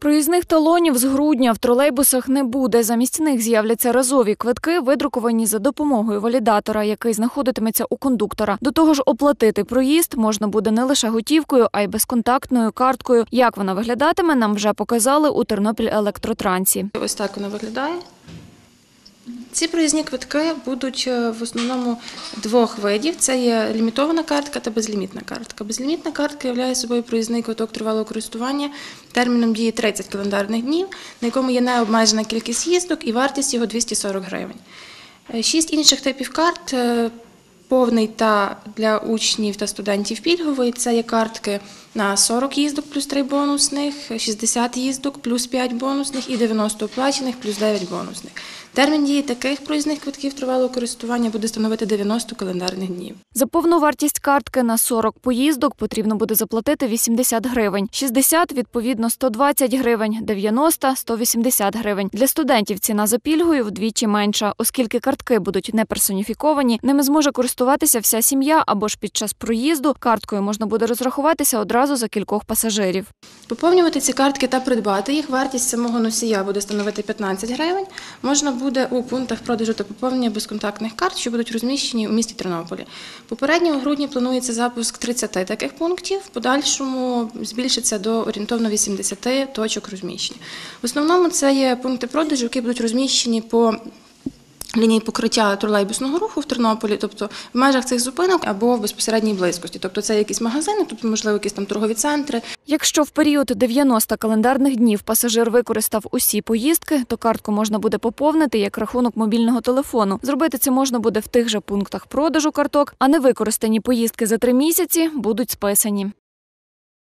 Проїзних талонів з грудня в тролейбусах не буде. Замість них з'являться разові квитки, видруковані за допомогою валідатора, який знаходитиметься у кондуктора. До того ж, оплатити проїзд можна буде не лише готівкою, а й безконтактною карткою. Як вона виглядатиме, нам вже показали у Тернопіль електротрансі. Ось так вона виглядає. Ці проїзні квитки будуть е, в основному двох видів: це є лімітована картка та безлімітна картка. Безлімітна картка являє собою проїзний квиток тривалого користування терміном дії 30 календарних днів, на якому є необмежена кількість їздок і вартість його 240 гривень. Е, Шість інших типів карт. Повний та для учнів та студентів пільговий це є картки на 40 їздок плюс 3 бонусних, 60 їздок плюс 5 бонусних і 90 оплачених плюс 9 бонусних. Термін дії таких проїзних квитків тривалого користування буде становити 90 календарних днів. За повну вартість картки на 40 поїздок потрібно буде заплатити 80 гривень, 60 – відповідно 120 гривень, 90 – 180 гривень. Для студентів ціна за пільгою вдвічі менша, оскільки картки будуть не персоніфіковані, ними зможе користуватися вся сім'я або ж під час проїзду карткою можна буде розрахуватися одразу за кількох пасажирів. Поповнювати ці картки та придбати їх. Вартість самого носія буде становити 15 гривень. Можна буде у пунктах продажу та поповнення безконтактних карт, що будуть розміщені у місті Тернополі. Попередньо у грудні планується запуск 30 таких пунктів. В подальшому збільшиться до орієнтовно 80 точок розміщення. В основному це є пункти продажу, які будуть розміщені по лінії покриття тролейбусного руху в Тернополі, тобто в межах цих зупинок або в безпосередній близькості. Тобто це якісь магазини, тобто, можливо, якісь там торгові центри, Якщо в період 90 календарних днів пасажир використав усі поїздки, то картку можна буде поповнити як рахунок мобільного телефону. Зробити це можна буде в тих же пунктах продажу карток, а невикористані поїздки за три місяці будуть списані.